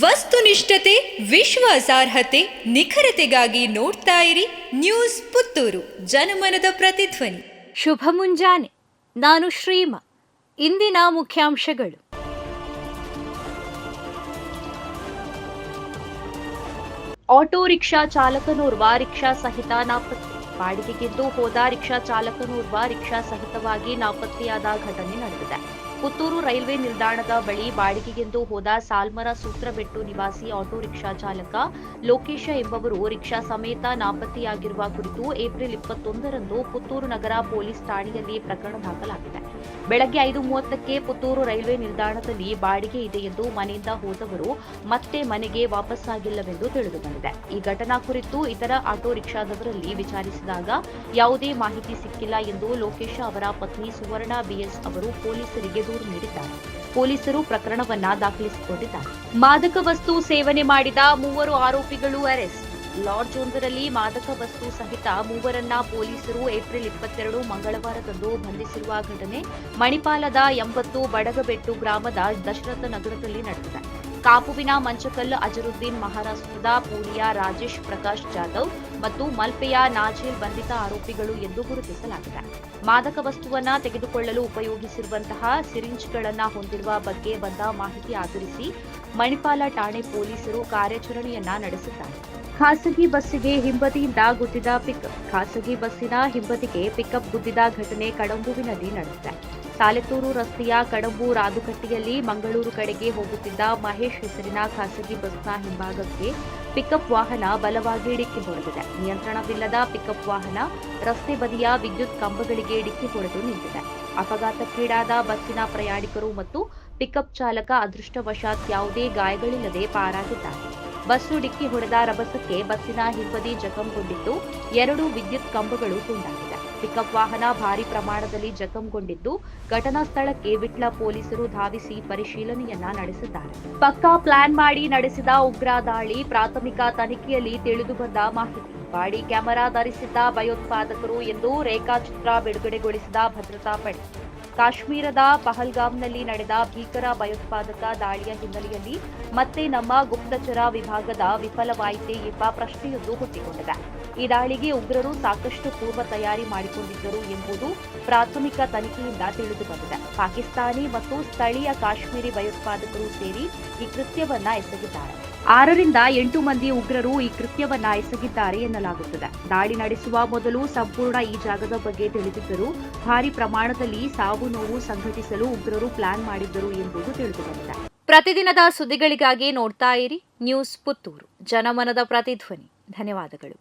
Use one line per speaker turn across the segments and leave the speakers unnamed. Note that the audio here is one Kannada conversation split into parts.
ವಸ್ತುನಿಷ್ಠತೆ, ವಿಶ್ವಾಸಾರ್ಹತೆ, ನಿಖರತೆಗಾಗಿ ನೋಡ್ತಾ ಇರಿ ನ್ಯೂಸ್ ಪುತ್ತೂರು, ಜನಮನದ ಪ್ರತಿಧ್ವನಿ.
ಶುಭ ಮುಂಜಾನೆ. ನಾನು ಶ್ರೀಮ. ಇಂದಿನ ಮುಖ್ಯಾಂಶಗಳು. ಆಟೋ ರಿಕ್ಷಾ ಚಾಲಕನೋರ್ವ ರಿಕ್ಷಾ ಸಹಿತ ನಾಪತ್ತೆ. ಬಾಡಿಗೆಗೆದ್ದು ಹೋದ ರಿಕ್ಷಾ ಚಾಲಕನೋರ್ವ ರಿಕ್ಷಾ ಸಹಿತವಾಗಿ ನಾಪತ್ತೆಯಾದ ಘಟನೆ ನಡೆದಿದೆ. ಪುತ್ತೂರು ರೈಲ್ವೆ ನಿಲ್ದಾಣದ ಬಳಿ ಬಾಡಿಗೆಗೆಂದು ಹೋದ ಸಾಲ್ಮರ ಸೂತ್ರಬೆಟ್ಟು ನಿವಾಸಿ ಆಟೋ ರಿಕ್ಷಾ ಚಾಲಕ ಲೋಕೇಶ ಎಂಬವರು ರಿಕ್ಷಾ ಸಮೇತ ನಾಪತ್ತೆಯಾಗಿರುವ ಕುರಿತು ಏಪ್ರಿಲ್ ಇಪ್ಪತ್ತೊಂದರಂದು ಪುತ್ತೂರು ನಗರ ಪೊಲೀಸ್ ಠಾಣೆಯಲ್ಲಿ ಪ್ರಕರಣ ದಾಖಲಾಗಿದೆ. ಬೆಳಗ್ಗೆ ಐದು ಮೂವತ್ತಕ್ಕೆ ಪುತ್ತೂರು ರೈಲ್ವೆ ನಿಲ್ದಾಣದಲ್ಲಿ ಬಾಡಿಗೆ ಇದೆ ಎಂದು ಮನೆಯಿಂದ ಹೋದವರು ಮತ್ತೆ ಮನೆಗೆ ವಾಪಸ್ಸಾಗಿಲ್ಲವೆಂದು ತಿಳಿದುಬಂದಿದೆ. ಈ ಘಟನಾ ಕುರಿತು ಇತರ ಆಟೋ ರಿಕ್ಷಾದವರಲ್ಲಿ ವಿಚಾರಿಸಿದಾಗ ಯಾವುದೇ ಮಾಹಿತಿ ಸಿಕ್ಕಿಲ್ಲ ಎಂದು ಲೋಕೇಶ ಅವರ ಪತ್ನಿ ಸುವರ್ಣ ಬಿಎಸ್ ಅವರು ಪೊಲೀಸರಿಗೆ ದೂರು ನೀಡಿದ್ದಾರೆ. ಪೊಲೀಸರು ಪ್ರಕರಣವನ್ನ ದಾಖಲಿಸಿಕೊಂಡಿದ್ದಾರೆ. ಮಾದಕ ವಸ್ತು ಸೇವನೆ ಮಾಡಿದ ಮೂವರು ಆರೋಪಿಗಳು ಅರೆಸ್ಟ್. ಲಾಡ್ಜ್ ಒಂದರಲ್ಲಿ ಮಾದಕ ವಸ್ತು ಸಹಿತ ಮೂವರನ್ನ ಪೊಲೀಸರು ಏಪ್ರಿಲ್ ಇಪ್ಪತ್ತೆರಡು ಮಂಗಳವಾರದಂದು ಬಂಧಿಸಿರುವ ಘಟನೆ ಮಣಿಪಾಲದ ಎಂಬತ್ತು ಬಡಗಬೆಟ್ಟು ಗ್ರಾಮದ ದಶರಥ ನಗರದಲ್ಲಿ ನಡೆದಿದೆ. ಕಾಪುವಿನ ಮಂಚಕಲ್ ಅಜರುದ್ದೀನ್ ಮಹಾರಾಷ್ಟ್ರದ ಪೂರಿಯ ರಾಜೇಶ್ ಪ್ರಕಾಶ್ ಜಾಧವ್ ಮತ್ತು ಮಲ್ಪೆಯ ನಾಜೀಲ್ ಬಂಧಿತ ಆರೋಪಿಗಳು ಎಂದು ಗುರುತಿಸಲಾಗಿದೆ. ಮಾದಕ ವಸ್ತುವನ್ನ ತೆಗೆದುಕೊಳ್ಳಲು ಉಪಯೋಗಿಸಿರುವಂತಹ ಸಿರಿಂಜ್ಗಳನ್ನ ಹೊಂದಿರುವ ಬಗ್ಗೆ ಬಂದ ಮಾಹಿತಿ ಆಧರಿಸಿ ಮಣಿಪಾಲ ಠಾಣೆ ಪೊಲೀಸರು ಕಾರ್ಯಾಚರಣೆಯನ್ನ ನಡೆಸಿದ್ದಾರೆ. ಖಾಸಗಿ ಬಸ್ಸಿಗೆ ಹಿಂಬದಿಯಿಂದ ಗುದ್ದಿದ ಪಿಕಪ್ ಖಾಸಗಿ ಬಸ್ಸಿನ ಹಿಂಬದಿಗೆ ಪಿಕಪ್ ಗುದ್ದಿದ ಘಟನೆ ಕಡಂಬುವಿನಲ್ಲಿ ನಡೆದಿದೆ. ಸಾಲೆತ್ತೂರು ರಸ್ತೆಯ ಕಡಬು ರಾದುಕಟ್ಟಿಯಲ್ಲಿ ಮಂಗಳೂರು ಕಡೆಗೆ ಹೋಗುತ್ತಿದ್ದ ಮಹೇಶ್ ಹೆಸರಿನ ಖಾಸಗಿ ಬಸ್ನ ಹಿಂಭಾಗಕ್ಕೆ ಪಿಕಪ್ ವಾಹನ ಬಲವಾಗಿ ಡಿಕ್ಕಿ ಹೊಡೆದಿದೆ. ನಿಯಂತ್ರಣವಿಲ್ಲದ ಪಿಕಪ್ ವಾಹನ ರಸ್ತೆ ಬದಿಯ ವಿದ್ಯುತ್ ಕಂಬಗಳಿಗೆ ಡಿಕ್ಕಿ ಹೊಡೆದು ನಿಂತಿದೆ. ಅಪಘಾತಕ್ಕೀಡಾದ ಬಸ್ಸಿನ ಪ್ರಯಾಣಿಕರು ಮತ್ತು ಪಿಕಪ್ ಚಾಲಕ ಅದೃಷ್ಟವಶಾತ್ ಯಾವುದೇ ಗಾಯಗಳಿಲ್ಲದೆ ಪಾರಾಗಿದ್ದಾರೆ. ಬಸ್ಸು ಡಿಕ್ಕಿ ಹೊಡೆದ ರಭಸಕ್ಕೆ ಬಸ್ಸಿನ ಹಿಂಬದಿ ಜಖಂಗೊಂಡಿದ್ದು ಎರಡು ವಿದ್ಯುತ್ ಕಂಬಗಳು ತುಂಡಾಗಿದೆ ಪಿಕಪ್ ವಾಹನ ಭಾರಿ ಪ್ರಮಾಣದಲ್ಲಿ ಜಖಂಗೊಂಡಿದ್ದು ಘಟನಾ ಸ್ಥಳಕ್ಕೆ ವಿಟ್ಲ ಪೊಲೀಸರು ಧಾವಿಸಿ ಪರಿಶೀಲನೆಯನ್ನ ನಡೆಸಿದ್ದಾರೆ. ಪಕ್ಕಾ ಪ್ಲಾನ್ ಮಾಡಿ ನಡೆಸಿದ ಉಗ್ರ ದಾಳಿ ಪ್ರಾಥಮಿಕ ತನಿಖೆಯಲ್ಲಿ ತಿಳಿದುಬಂದ ಮಾಹಿತಿ. ಬಾಡಿ ಕ್ಯಾಮೆರಾ ಧರಿಸಿದ್ದ ಭಯೋತ್ಪಾದಕರು ಎಂದು ರೇಖಾಚಿತ್ರ ಬಿಡುಗಡೆಗೊಳಿಸಿದ ಭದ್ರತಾ ಪಡೆ. ಕಾಶ್ಮೀರದ ಪಹಲ್ಗಾಮ್ನಲ್ಲಿ ನಡೆದ ಭೀಕರ ಭಯೋತ್ಪಾದಕ ದಾಳಿಯ ಹಿನ್ನೆಲೆಯಲ್ಲಿ ಮತ್ತೆ ನಮ್ಮ ಗುಪ್ತಚರ ವಿಭಾಗದ ವಿಫಲವಾಯಿತೆ ಎಂಬ ಪ್ರಶ್ನೆಯೊಂದು ಹುಟ್ಟಿಕೊಂಡಿದೆ. ಈ ದಾಳಿಗೆ ಉಗ್ರರು ಸಾಕಷ್ಟು ಪೂರ್ವ ತಯಾರಿ ಮಾಡಿಕೊಂಡಿದ್ದರು ಎಂಬುದು ಪ್ರಾಥಮಿಕ ತನಿಖೆಯಿಂದ ತಿಳಿದುಬಂದಿದೆ. ಪಾಕಿಸ್ತಾನಿ ಮತ್ತು ಸ್ಥಳೀಯ ಕಾಶ್ಮೀರಿ ಭಯೋತ್ಪಾದಕರು ಸೇರಿ ಈ ಕೃತ್ಯವನ್ನ ಎಸಗಿದ್ದಾರೆ. ಆರರಿಂದ ಎಂಟು ಮಂದಿ ಉಗ್ರರು ಈ ಕೃತ್ಯವನ್ನ ಎಸಗಿದ್ದಾರೆ ಎನ್ನಲಾಗುತ್ತದೆ. ದಾಳಿ ನಡೆಸುವ ಮೊದಲು ಸಂಪೂರ್ಣ ಈ ಜಾಗದ ಬಗ್ಗೆ ತಿಳಿದಿದ್ದರು ಭಾರಿ ಪ್ರಮಾಣದಲ್ಲಿ ಸಾವು ನೋವು ಸಂಘಟಿಸಲು ಉಗ್ರರು ಪ್ಲಾನ್ ಮಾಡಿದ್ದರು ಎಂಬುದು ತಿಳಿದುಬಂದಿದೆ. ಪ್ರತಿದಿನದ ಸುದ್ದಿಗಳಿಗಾಗಿ ನೋಡ್ತಾ ಇರಿ ನ್ಯೂಸ್ ಪುತ್ತೂರು. ಜನಮನದ ಪ್ರತಿಧ್ವನಿ. ಧನ್ಯವಾದಗಳು.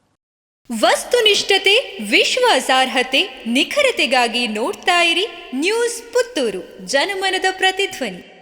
ವಸ್ತುನಿಷ್ಠತೆ, ವಿಶ್ವಾಸಾರ್ಹತೆ, ನಿಖರತೆಗಾಗಿ ನೋಡ್ತಾ ಇರಿ ನ್ಯೂಸ್ ಪುತ್ತೂರು. ಜನಮನದ ಪ್ರತಿಧ್ವನಿ.